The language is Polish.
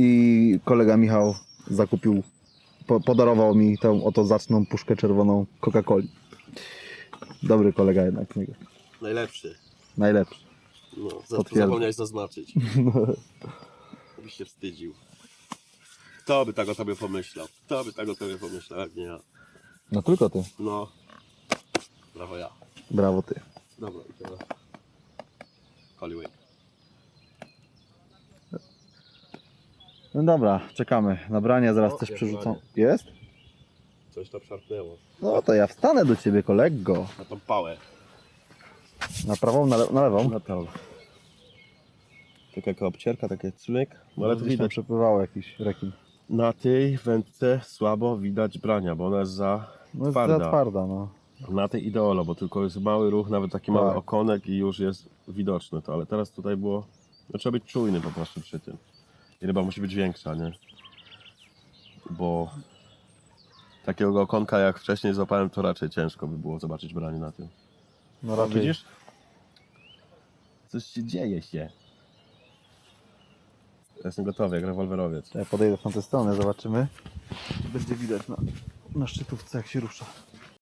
I kolega Michał zakupił, po, podarował mi tą oto zacną puszkę czerwoną Coca-Coli. Dobry kolega jednak. nie? Najlepszy. Najlepszy. No, za, Potwierdzam. zapomniałeś zaznaczyć. Byś się wstydził. Kto by tak o tobie pomyślał? Kto by tak o tobie pomyślał, jak nie ja? No tylko ty. No. Brawo ja. Brawo ty. Dobra, i teraz. Hollywood. No dobra, czekamy na branie, zaraz O, też jest przerzucą. branie. Jest? Coś tam szarpnęło. No to ja wstanę do ciebie kolego. Na tą pałę. Na prawą, na, le- na lewą. Na tą. Taka jaka obcierka, takie cymek. No ale tu Gdzieś tam widać. przepływało jakiś rekin. Na tej wędce słabo widać brania, bo ona jest za No jest twarda. za twarda, no. Na tej ideolo, bo tylko jest mały ruch, nawet taki Tak. mały okonek i już jest widoczny to, ale teraz tutaj było, no trzeba być czujny po prostu przy tym. I ryba musi być większa, nie? Bo takiego okonka jak wcześniej złapałem, to raczej ciężko by było zobaczyć branie na tym. No raczej. widzisz? Coś się dzieje się. Jestem gotowy, jak rewolwerowiec. Ja podejdę w tamtą stronę, zobaczymy. Będzie widać na, na szczytówce jak się rusza.